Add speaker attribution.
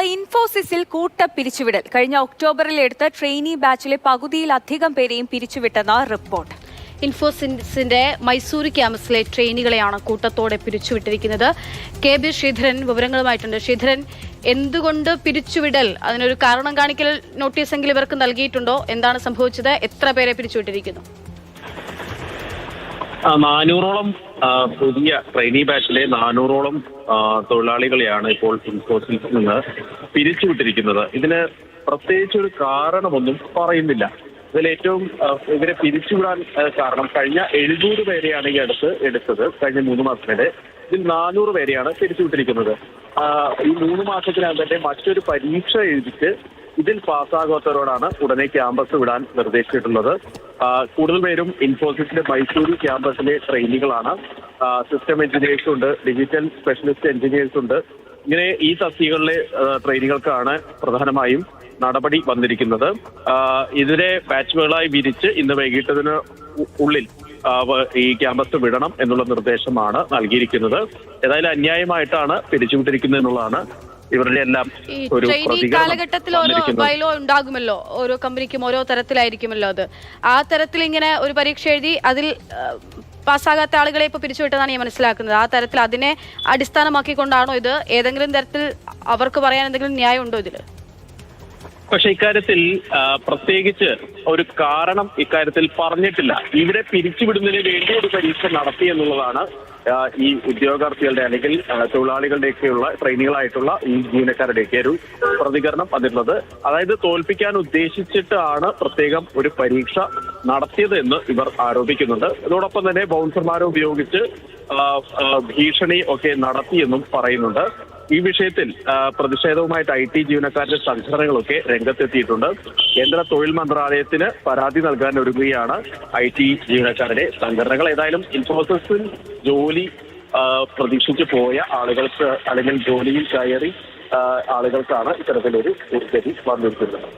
Speaker 1: ഇൻഫോസിസിൽ കൂട്ട പിരിച്ചുവിടൽ. കഴിഞ്ഞ ഒക്ടോബറിൽ എടുത്ത ട്രെയിനി ബാച്ചിലെ പകുതിയിലധികം പേരെയും പിരിച്ചുവിട്ടെന്ന റിപ്പോർട്ട്.
Speaker 2: ഇൻഫോസിൻസിന്റെ മൈസൂർ ക്യാമ്പസിലെ ട്രെയിനികളെയാണ് കൂട്ടത്തോടെ പിരിച്ചുവിട്ടിരിക്കുന്നത്. കെ ബി ശ്രീധരൻ വിവരങ്ങളുമായിട്ടുണ്ട്. ശ്രീധരൻ എന്തുകൊണ്ട് പിരിച്ചുവിടൽ? അതിനൊരു കാരണം കാണിക്കൽ നോട്ടീസെങ്കിലും ഇവർക്ക് നൽകിയിട്ടുണ്ടോ? എന്താണ് സംഭവിച്ചത്? എത്ര പേരെ പിരിച്ചുവിട്ടിരിക്കുന്നു?
Speaker 3: നാനൂറോളം പുതിയ ട്രെയിനി ബാച്ചിലെ നാനൂറോളം തൊഴിലാളികളെയാണ് ഇപ്പോൾ ഇൻഫോസിൽ നിന്ന് പിരിച്ചുവിട്ടിരിക്കുന്നത്. ഇതിന് പ്രത്യേകിച്ച് ഒരു കാരണമൊന്നും പറയുന്നില്ല. ഇതിൽ ഏറ്റവും ഇവരെ പിരിച്ചുവിടാൻ കാരണം കഴിഞ്ഞ എഴുന്നൂറ് പേരെയാണ് ഈ അടുത്ത് എടുത്തത് കഴിഞ്ഞ മൂന്ന് മാസത്തിനിടെ. ഇതിൽ നാനൂറ് പേരെയാണ് പിരിച്ചുവിട്ടിരിക്കുന്നത്. ഈ മൂന്ന് മാസത്തിനകം തന്നെ മറ്റൊരു പരീക്ഷ എഴുതിച്ച് ഇതിൽ പാസ്സാകാത്തവരോടാണ് ഉടനെ ക്യാമ്പസ് വിടാൻ നിർദ്ദേശിച്ചിട്ടുള്ളത്. കൂടുതൽ പേരും ഇൻഫോസിസിന്റെ മൈസൂരു ക്യാമ്പസിലെ ട്രെയിനികളാണ്. സിസ്റ്റം എഞ്ചിനീയേഴ്സ് ഉണ്ട് ഡിജിറ്റൽ സ്പെഷ്യലിസ്റ്റ് എഞ്ചിനീയേഴ്സ് ഉണ്ട്. ഇങ്ങനെ ഈ തസ്തികകളിലെ ട്രെയിനികൾക്കാണ് പ്രധാനമായും നടപടി വന്നിരിക്കുന്നത്. ഇതിനെ ബാച്ചുകളായി വിരിച്ച് ഇന്ന് വൈകിട്ടതിന് ഉള്ളിൽ ഈ ക്യാമ്പസ് വിടണം എന്നുള്ള നിർദ്ദേശമാണ് നൽകിയിരിക്കുന്നത്. ഏതായാലും അന്യായമായിട്ടാണ് പിരിച്ചുവിട്ടിരിക്കുന്നത് എന്നുള്ളതാണ് ഇവരുടെ എല്ലാം ഒരു
Speaker 2: കാലഘട്ടത്തിൽ ഓരോ. ബൈലോ ഉണ്ടാകുമല്ലോ. ഓരോ കമ്പനിക്കും ഓരോ തരത്തിലായിരിക്കുമല്ലോ അത്. ആ തരത്തിൽ ഇങ്ങനെ ഒരു പരീക്ഷ എഴുതി അതിൽ പാസ്സാകാത്ത ആളുകളെ ഇപ്പൊ പിരിച്ചുവിട്ടതാണ് ഞാൻ മനസ്സിലാക്കുന്നത്. ആ തരത്തിൽ അതിനെ അടിസ്ഥാനമാക്കിക്കൊണ്ടാണോ ഇത്? ഏതെങ്കിലും തരത്തിൽ അവർക്ക് പറയാൻ എന്തെങ്കിലും ന്യായം ഉണ്ടോ ഇതിൽ?
Speaker 3: പക്ഷെ ഇക്കാര്യത്തിൽ പ്രത്യേകിച്ച് ഒരു കാരണം ഇക്കാര്യത്തിൽ പറഞ്ഞിട്ടില്ല. ഇവിടെ പിരിച്ചുവിടുന്നതിന് വേണ്ടി ഒരു പരീക്ഷ നടത്തി എന്നുള്ളതാണ് ഈ ഉദ്യോഗാർത്ഥികളുടെ അല്ലെങ്കിൽ തൊഴിലാളികളുടെയൊക്കെയുള്ള ട്രെയിനികളായിട്ടുള്ള ഈ ജീവനക്കാരുടെയൊക്കെ ഒരു പ്രതികരണം അതിരുന്നത് അതായത് തോൽപ്പിക്കാൻ ഉദ്ദേശിച്ചിട്ടാണ് പ്രത്യേകം ഒരു പരീക്ഷ നടത്തിയത് എന്ന് ഇവർ ആരോപിക്കുന്നുണ്ട്. അതോടൊപ്പം തന്നെ ബൗൺസർമാരെ ഉപയോഗിച്ച് ഭീഷണി ഒക്കെ നടത്തിയെന്നും പറയുന്നുണ്ട്. ഈ വിഷയത്തിൽ പ്രതിഷേധവുമായിട്ട് ഐ ടി ജീവനക്കാരുടെ സംഘടനകളൊക്കെ രംഗത്തെത്തിയിട്ടുണ്ട്. കേന്ദ്ര തൊഴിൽ മന്ത്രാലയത്തിന് പരാതി നൽകാൻ ഒരുങ്ങുകയാണ് ഐ ടി ജീവനക്കാരുടെ സംഘടനകൾ. ഏതായാലും ഇൻഫോസിസിൽ ജോലി പ്രതീക്ഷിച്ചു പോയ ആളുകൾക്ക് അല്ലെങ്കിൽ ജോലിയിൽ കയറി ആളുകൾക്കാണ് ഇത്തരത്തിലൊരു ഉദ്ധരി വന്നിരിക്കുന്നത്.